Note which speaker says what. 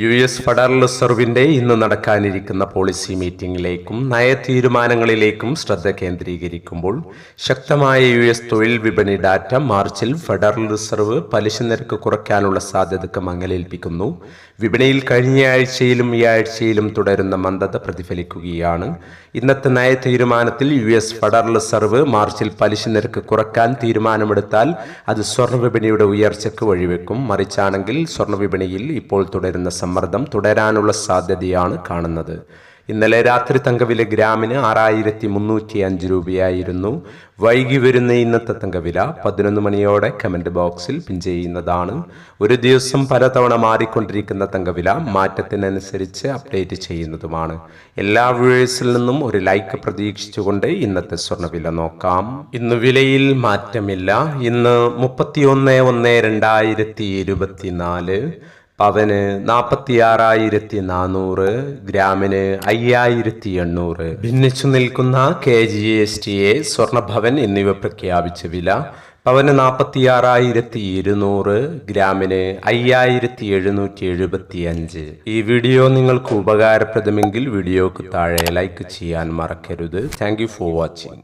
Speaker 1: U S federal റിസർവിന്റെ ഇന്ന് നടക്കാനിരിക്കുന്ന policy മീറ്റിംഗിലേക്കും നയതീരുമാനങ്ങളിലേക്കും ശ്രദ്ധ കേന്ദ്രീകരിക്കുമ്പോൾ ശക്തമായ യു എസ് തൊഴിൽ വിപണി ഡാറ്റ മാർച്ചിൽ ഫെഡറൽ റിസർവ് പലിശ നിരക്ക് കുറയ്ക്കാനുള്ള സാധ്യതക്ക് മങ്ങലേൽപ്പിക്കുന്നു. വിപണിയിൽ കഴിഞ്ഞ ആഴ്ചയിലും ഈ ആഴ്ചയിലും തുടരുന്ന മന്ദത പ്രതിഫലിക്കുകയാണ്. ഇന്നത്തെ നയ തീരുമാനത്തിൽ യു എസ് ഫെഡറൽ റിസർവ് മാർച്ചിൽ പലിശ നിരക്ക് കുറയ്ക്കാൻ തീരുമാനമെടുത്താൽ അത് സ്വർണ വിപണിയുടെ ഉയർച്ചയ്ക്ക് വഴിവെക്കും. മറിച്ചാണെങ്കിൽ സ്വർണ വിപണിയിൽ ഇപ്പോൾ തുടരുന്ന സമ്മർദ്ദം തുടരാനുള്ള സാധ്യതയാണ് കാണുന്നത്. ഇന്നലെ രാത്രി തങ്കവില ഗ്രാമിന് ആറായിരത്തി മുന്നൂറ്റി അഞ്ച് രൂപയായിരുന്നു. വൈകി വരുന്ന ഇന്നത്തെ തങ്കവില പതിനൊന്ന് മണിയോടെ കമന്റ് ബോക്സിൽ പിൻ ചെയ്യുന്നതാണ്. ഒരു ദിവസം പലതവണ മാറിക്കൊണ്ടിരിക്കുന്ന തങ്കവില മാറ്റത്തിനനുസരിച്ച് അപ്ഡേറ്റ് ചെയ്യുന്നതുമാണ്. എല്ലാ വ്യൂവേഴ്സിൽ നിന്നും ഒരു ലൈക്ക് പ്രതീക്ഷിച്ചുകൊണ്ട് ഇന്നത്തെ സ്വർണവില നോക്കാം. ഇന്ന് വിലയിൽ മാറ്റമില്ല. ഇന്ന് മുപ്പത്തിയൊന്ന് ഒന്ന് രണ്ടായിരത്തി പവന് നാൽപ്പത്തിയാറായിരത്തി നാനൂറ് ഗ്രാമിന് അയ്യായിരത്തി എണ്ണൂറ് ഭിന്നിച്ചു നിൽക്കുന്ന K G S T A Swarnabhavan എന്നിവ പ്രഖ്യാപിച്ച വില പവന് നാൽപ്പത്തിയാറായിരത്തി ഇരുന്നൂറ് ഗ്രാമിന് അയ്യായിരത്തി എഴുന്നൂറ്റി എഴുപത്തി അഞ്ച് ഈ വീഡിയോ നിങ്ങൾക്ക് ഉപകാരപ്രദമെങ്കിൽ വീഡിയോക്ക് താഴെ ലൈക്ക് ചെയ്യാൻ മറക്കരുത്. Thank for watching.